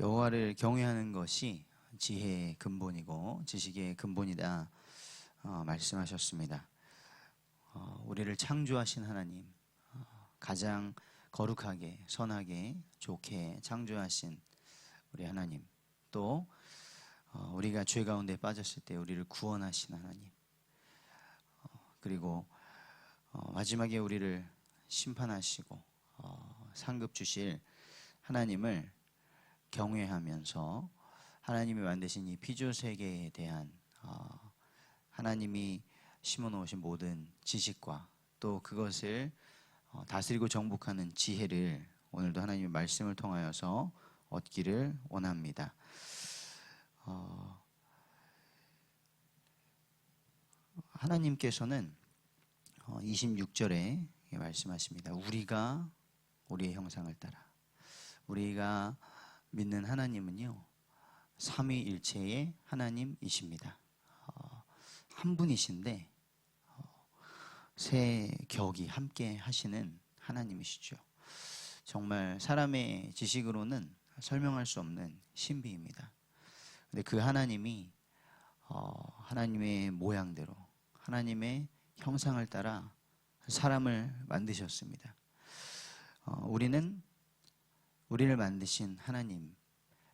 여호와를 경외하는 것이 지혜의 근본이고 지식의 근본이다 어, 말씀하셨습니다. 어, 우리를 창조하신 하나님, 어, 가장 거룩하게, 선하게, 좋게 창조하신 우리 하나님, 또 어, 우리가 죄 가운데 빠졌을 때 우리를 구원하신 하나님, 어, 그리고 어, 마지막에 우리를 심판하시고 어, 상급 주실 하나님을 경외하면서 하나님이 만드신 이 피조 세계에 대한 어, 하나님이 심어놓으신 모든 지식과 또 그것을 어, 다스리고 정복하는 지혜를 오늘도 하나님의 말씀을 통하여서 얻기를 원합니다. 어, 하나님께서는 어, 26절에 말씀하십니다. 우리가 우리의 형상을 따라 우리가 믿는 하나님은요 삼위일체의 하나님이십니다. 어, 한 분이신데 어, 세 격이 함께 하시는 하나님이시죠. 정말 사람의 지식으로는 설명할 수 없는 신비입니다. 근데 그 하나님이 어, 하나님의 모양대로 하나님의 형상을 따라 사람을 만드셨습니다. 어, 우리는 우리를 만드신 하나님,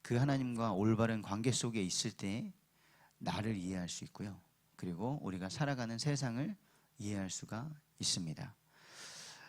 그 하나님과 올바른 관계 속에 있을 때 나를 이해할 수 있고요. 그리고 우리가 살아가는 세상을 이해할 수가 있습니다.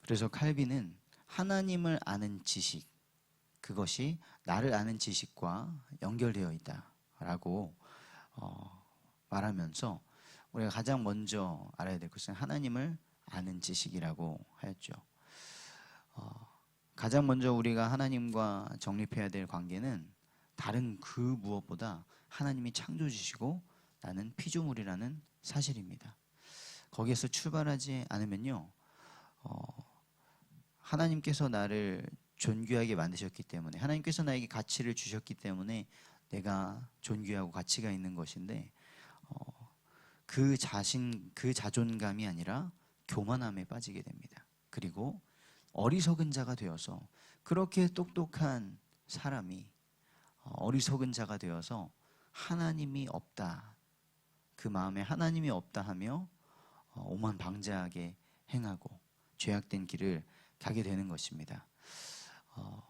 그래서 칼빈은 하나님을 아는 지식, 그것이 나를 아는 지식과 연결되어 있다라고 어, 말하면서 우리가 가장 먼저 알아야 될 것은 하나님을 아는 지식이라고 하였죠. 어, 가장 먼저 우리가 하나님과 정립해야 될 관계는 다른 그 무엇보다 하나님이 창조주시고 나는 피조물이라는 사실입니다. 거기에서 출발하지 않으면요, 어, 하나님께서 나를 존귀하게 만드셨기 때문에 하나님께서 나에게 가치를 주셨기 때문에 내가 존귀하고 가치가 있는 것인데 어, 그 자신 그 자존감이 아니라 교만함에 빠지게 됩니다. 그리고 어리석은 자가 되어서 그렇게 똑똑한 사람이 어, 어리석은 자가 되어서 하나님이 없다. 그 마음에 하나님이 없다 하며 어, 오만 방자하게 행하고 죄악된 길을 가게 되는 것입니다. 어,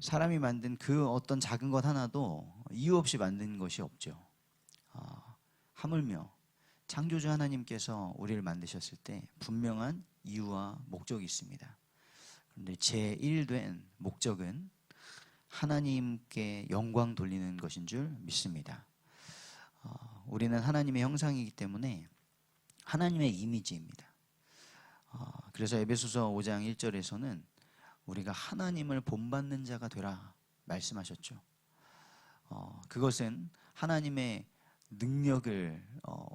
사람이 만든 그 어떤 작은 것 하나도 이유 없이 만든 것이 없죠. 어, 하물며 창조주 하나님께서 우리를 만드셨을 때 분명한 이유와 목적이 있습니다. 그런데 제1된 목적은 하나님께 영광 돌리는 것인 줄 믿습니다. 어, 우리는 하나님의 형상이기 때문에 하나님의 이미지입니다. 어, 그래서 에베소서 5장 1절에서는 우리가 하나님을 본받는 자가 되라 말씀하셨죠. 어, 그것은 하나님의 능력을 어,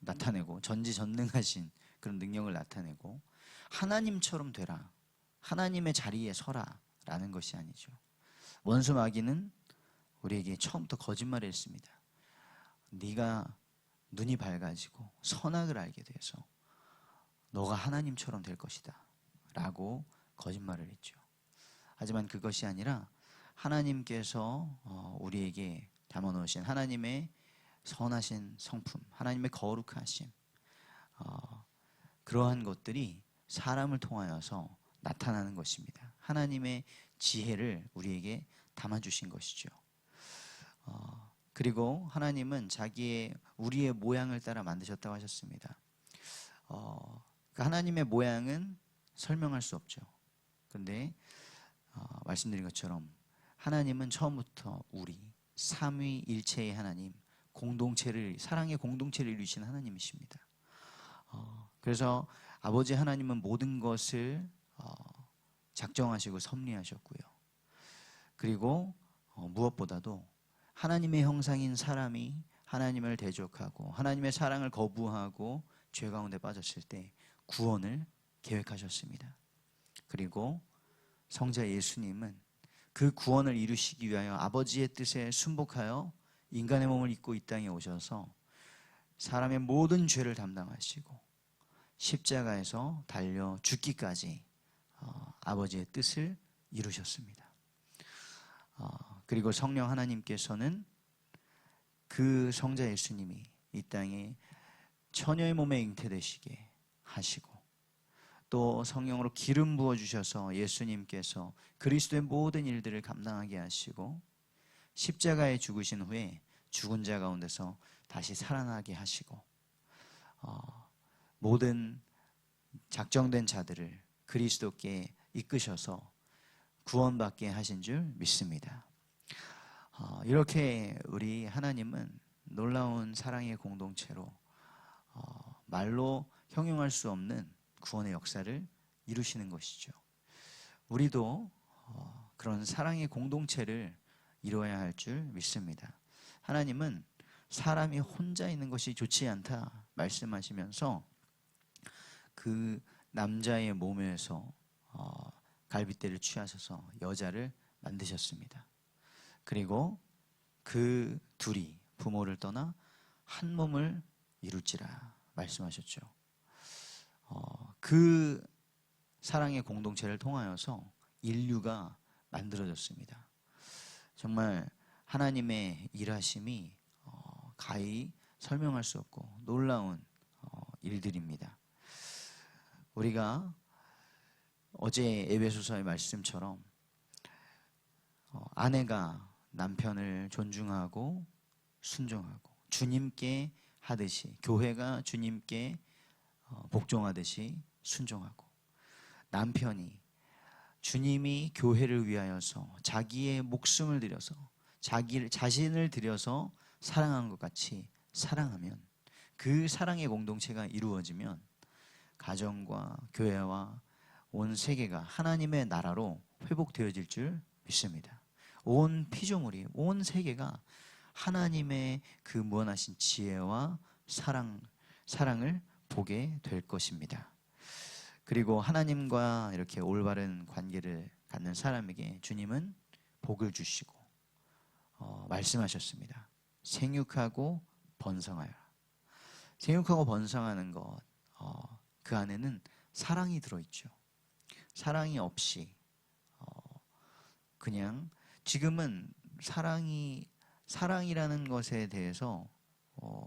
나타내고 전지전능하신 그런 능력을 나타내고 하나님처럼 되라 하나님의 자리에 서라라는 것이 아니죠. 원수 마귀는 우리에게 처음부터 거짓말을 했습니다. 네가 눈이 밝아지고 선악을 알게 돼서 너가 하나님처럼 될 것이다. 라고 거짓말을 했죠. 하지만 그것이 아니라 하나님께서 어, 우리에게 담아놓으신 하나님의 선하신 성품, 하나님의 거룩하심, 어, 그러한 것들이 사람을 통하여서 나타나는 것입니다. 하나님의 지혜를 우리에게 담아주신 것이죠. 어, 그리고 하나님은 자기의 우리의 모양을 따라 만드셨다고 하셨습니다. 어, 그 하나님의 모양은 설명할 수 없죠. 그런데 어, 말씀드린 것처럼 하나님은 처음부터 우리 삼위일체의 하나님, 공동체를 사랑의 공동체를 이루신 하나님이십니다. 어, 그래서 아버지 하나님은 모든 것을 어, 작정하시고 섭리하셨고요. 그리고 어, 무엇보다도 하나님의 형상인 사람이 하나님을 대적하고 하나님의 사랑을 거부하고 죄 가운데 빠졌을 때 구원을 계획하셨습니다. 그리고 성자 예수님은 그 구원을 이루시기 위하여 아버지의 뜻에 순복하여 인간의 몸을 입고 이 땅에 오셔서 사람의 모든 죄를 담당하시고 십자가에서 달려 죽기까지 어, 아버지의 뜻을 이루셨습니다. 어, 그리고 성령 하나님께서는 그 성자 예수님이 이 땅에 처녀의 몸에 잉태되시게 하시고 또 성령으로 기름 부어 주셔서 예수님께서 그리스도의 모든 일들을 감당하게 하시고 십자가에 죽으신 후에 죽은 자 가운데서 다시 살아나게 하시고 어, 모든 작정된 자들을 그리스도께 이끄셔서 구원받게 하신 줄 믿습니다. 어, 이렇게 우리 하나님은 놀라운 사랑의 공동체로 어, 말로 형용할 수 없는 구원의 역사를 이루시는 것이죠. 우리도 어, 그런 사랑의 공동체를 이루어야 할 줄 믿습니다. 하나님은 사람이 혼자 있는 것이 좋지 않다 말씀하시면서 그 남자의 몸에서 어, 갈빗대를 취하셔서 여자를 만드셨습니다. 그리고 그 둘이 부모를 떠나 한 몸을 이룰지라 말씀하셨죠. 어, 그 사랑의 공동체를 통하여서 인류가 만들어졌습니다. 정말 하나님의 일하심이 어, 가히 설명할 수 없고 놀라운 어, 일들입니다. 우리가 어제 에베소서의 말씀처럼 어, 아내가 남편을 존중하고 순종하고 주님께 하듯이 교회가 주님께 어, 복종하듯이 순종하고 남편이 주님이 교회를 위하여서 자기의 목숨을 들여서 자기 자신을 들여서 사랑한 것 같이 사랑하면 그 사랑의 공동체가 이루어지면 가정과 교회와 온 세계가 하나님의 나라로 회복되어질 줄 믿습니다. 온 피조물이 온 세계가 하나님의 그 무한하신 지혜와 사랑 사랑을 보게 될 것입니다. 그리고 하나님과 이렇게 올바른 관계를 갖는 사람에게 주님은 복을 주시고 어, 말씀하셨습니다. 생육하고 번성하여. 생육하고 번성하는 것, 어, 그 안에는 사랑이 들어있죠. 사랑이 없이 어, 그냥 지금은 사랑이 사랑이라는 것에 대해서 어,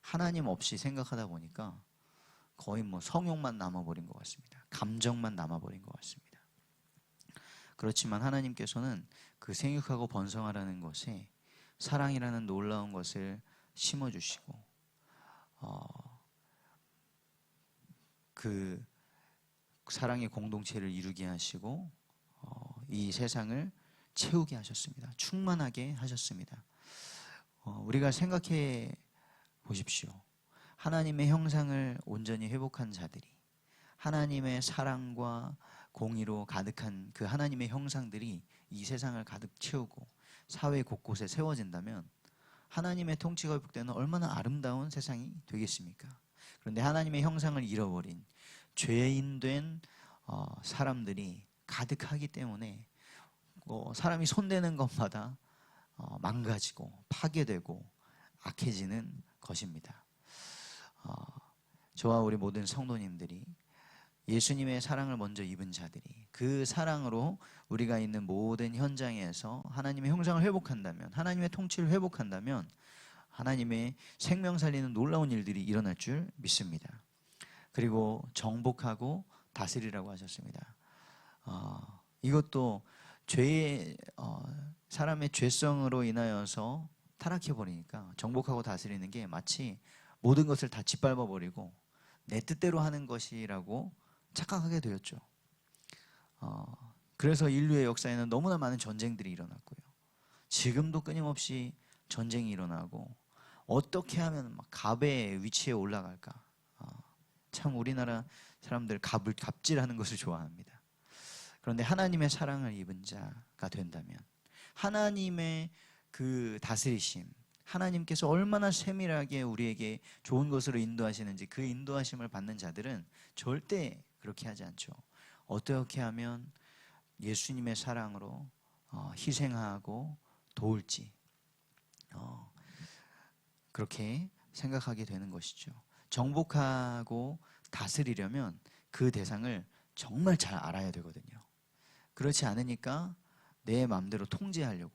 하나님 없이 생각하다 보니까 거의 뭐 성욕만 남아버린 것 같습니다. 감정만 남아버린 것 같습니다. 그렇지만 하나님께서는 그 생육하고 번성하라는 것에 사랑이라는 놀라운 것을 심어주시고 어, 그 사랑의 공동체를 이루게 하시고 어, 이 세상을 채우게 하셨습니다. 충만하게 하셨습니다. 어, 우리가 생각해 보십시오. 하나님의 형상을 온전히 회복한 자들이 하나님의 사랑과 공의로 가득한 그 하나님의 형상들이 이 세상을 가득 채우고 사회 곳곳에 세워진다면 하나님의 통치가 회복되는 얼마나 아름다운 세상이 되겠습니까? 그런데 하나님의 형상을 잃어버린 죄인된 어, 사람들이 가득하기 때문에 어, 사람이 손대는 것마다 어, 망가지고 파괴되고 악해지는 것입니다. 어, 저와 우리 모든 성도님들이 예수님의 사랑을 먼저 입은 자들이 그 사랑으로 우리가 있는 모든 현장에서 하나님의 형상을 회복한다면 하나님의 통치를 회복한다면 하나님의 생명 살리는 놀라운 일들이 일어날 줄 믿습니다. 그리고 정복하고 다스리라고 하셨습니다. 어, 이것도 죄의 어, 사람의 죄성으로 인하여서 타락해 버리니까 정복하고 다스리는 게 마치 모든 것을 다 짓밟아 버리고 내 뜻대로 하는 것이라고 착각하게 되었죠. 어, 그래서 인류의 역사에는 너무나 많은 전쟁들이 일어났고요. 지금도 끊임없이 전쟁이 일어나고 어떻게 하면 막 갑의 위치에 올라갈까? 어, 참 우리나라 사람들 갑을 갑질하는 것을 좋아합니다. 그런데 하나님의 사랑을 입은 자가 된다면 하나님의 그 다스리심, 하나님께서 얼마나 세밀하게 우리에게 좋은 것으로 인도하시는지 그 인도하심을 받는 자들은 절대 그렇게 하지 않죠. 어떻게 하면 예수님의 사랑으로 어, 희생하고 도울지 어, 그렇게 생각하게 되는 것이죠. 정복하고 다스리려면 그 대상을 정말 잘 알아야 되거든요. 그렇지 않으니까 내 마음대로 통제하려고.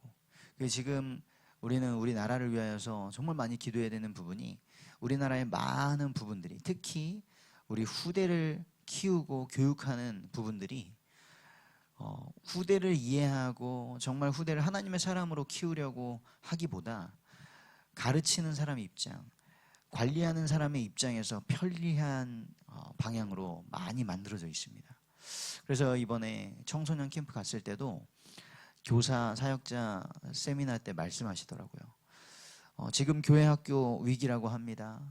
지금 우리는 우리 나라를 위하여서 정말 많이 기도해야 되는 부분이 우리나라의 많은 부분들이 특히 우리 후대를 키우고 교육하는 부분들이 어, 후대를 이해하고 정말 후대를 하나님의 사람으로 키우려고 하기보다 가르치는 사람의 입장, 관리하는 사람의 입장에서 편리한 어, 방향으로 많이 만들어져 있습니다. 그래서 이번에 청소년 캠프 갔을 때도 교사 사역자 세미나 때 말씀하시더라고요. 어, 지금 교회 학교 위기라고 합니다.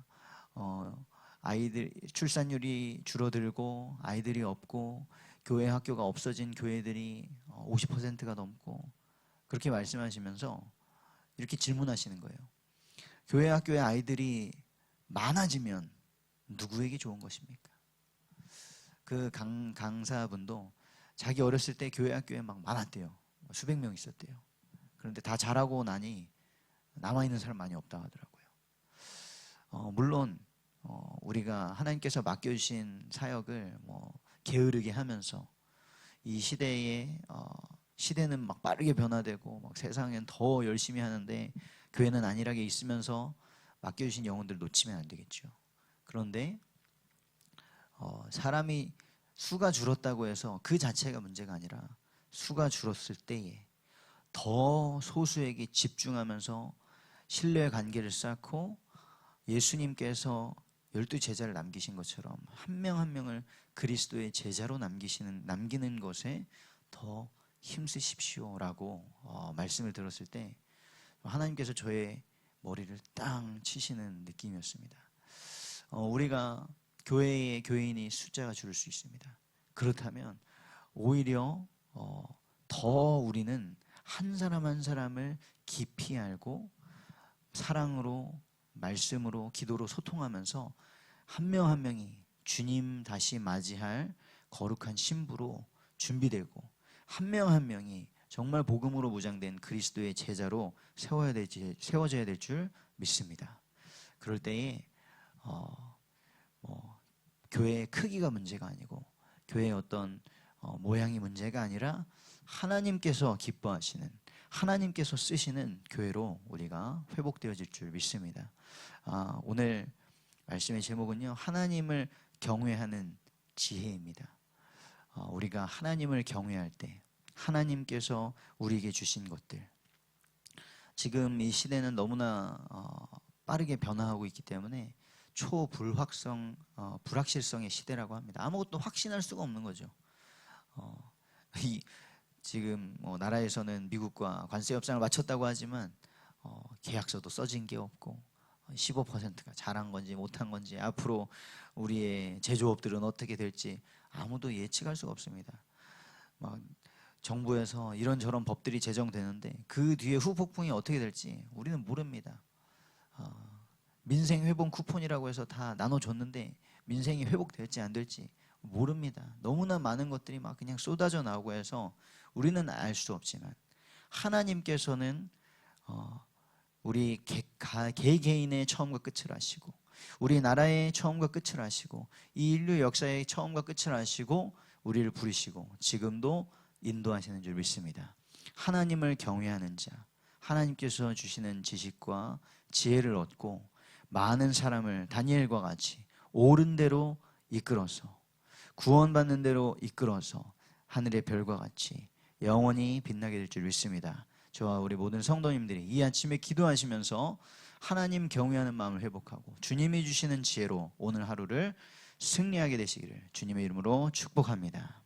어, 아이들 출산율이 줄어들고 아이들이 없고 교회 학교가 없어진 교회들이 50%가 넘고 그렇게 말씀하시면서 이렇게 질문하시는 거예요. 교회 학교의 아이들이 많아지면 누구에게 좋은 것입니까? 그 강, 강사분도 자기 어렸을 때 교회 학교에 막 많았대요. 수백 명 있었대요. 그런데 다 자라고 나니 남아 있는 사람 많이 없다 하더라고요. 어, 물론 어, 우리가 하나님께서 맡겨주신 사역을 뭐 게으르게 하면서 이 시대에 어, 시대는 막 빠르게 변화되고 막 세상엔 더 열심히 하는데 교회는 안일하게 있으면서 맡겨주신 영혼들 놓치면 안 되겠죠. 그런데 어, 사람이 수가 줄었다고 해서 그 자체가 문제가 아니라 수가 줄었을 때에 더 소수에게 집중하면서 신뢰의 관계를 쌓고 예수님께서 열두 제자를 남기신 것처럼 한 명한 명을 그리스도의 제자로 남기시는 남기는 것에 더 힘쓰십시오라고 어, 말씀을 들었을 때 하나님께서 저의 머리를 땅 치시는 느낌이었습니다. 어, 우리가 교회의 교인이 숫자가 줄을 수 있습니다. 그렇다면 오히려 어, 더 우리는 한 사람 한 사람을 깊이 알고 사랑으로 말씀으로 기도로 소통하면서 한 명한 명이 주님 다시 맞이할 거룩한 신부로 준비되고 한 명한 명이 정말 복음으로 무장된 그리스도의 제자로 세워야 되지 세워져야 될 줄 믿습니다. 그럴 때에 어, 뭐 교회의 크기가 문제가 아니고 교회의 어떤 어, 모양이 문제가 아니라 하나님께서 기뻐하시는 하나님께서 쓰시는 교회로 우리가 회복되어질 줄 믿습니다. 아, 오늘 말씀의 제목은요 하나님을 경외하는 지혜입니다. 어, 우리가 하나님을 경외할 때 하나님께서 우리에게 주신 것들 지금 이 시대는 너무나 어, 빠르게 변화하고 있기 때문에 초불확성 어, 불확실성의 시대라고 합니다. 아무것도 확신할 수가 없는 거죠. 어, 이, 지금 뭐 나라에서는 미국과 관세 협상을 마쳤다고 하지만 어, 계약서도 써진 게 없고 15%가 잘한 건지 못한 건지 앞으로 우리의 제조업들은 어떻게 될지 아무도 예측할 수가 없습니다. 막 정부에서 이런저런 법들이 제정되는데 그 뒤에 후폭풍이 어떻게 될지 우리는 모릅니다. 어, 민생 회복 쿠폰이라고 해서 다 나눠줬는데 민생이 회복될지 안 될지 모릅니다. 너무나 많은 것들이 막 그냥 쏟아져 나오고 해서 우리는 알 수 없지만 하나님께서는 어, 우리 개, 개개인의 처음과 끝을 아시고 우리 나라의 처음과 끝을 아시고 이 인류 역사의 처음과 끝을 아시고 우리를 부르시고 지금도 인도하시는 줄 믿습니다. 하나님을 경외하는 자, 하나님께서 주시는 지식과 지혜를 얻고 많은 사람을 다니엘과 같이 옳은 대로 이끌어서 구원받는 대로 이끌어서 하늘의 별과 같이 영원히 빛나게 될 줄 믿습니다. 저와 우리 모든 성도님들이 이 아침에 기도하시면서 하나님 경외하는 마음을 회복하고 주님이 주시는 지혜로 오늘 하루를 승리하게 되시기를 주님의 이름으로 축복합니다.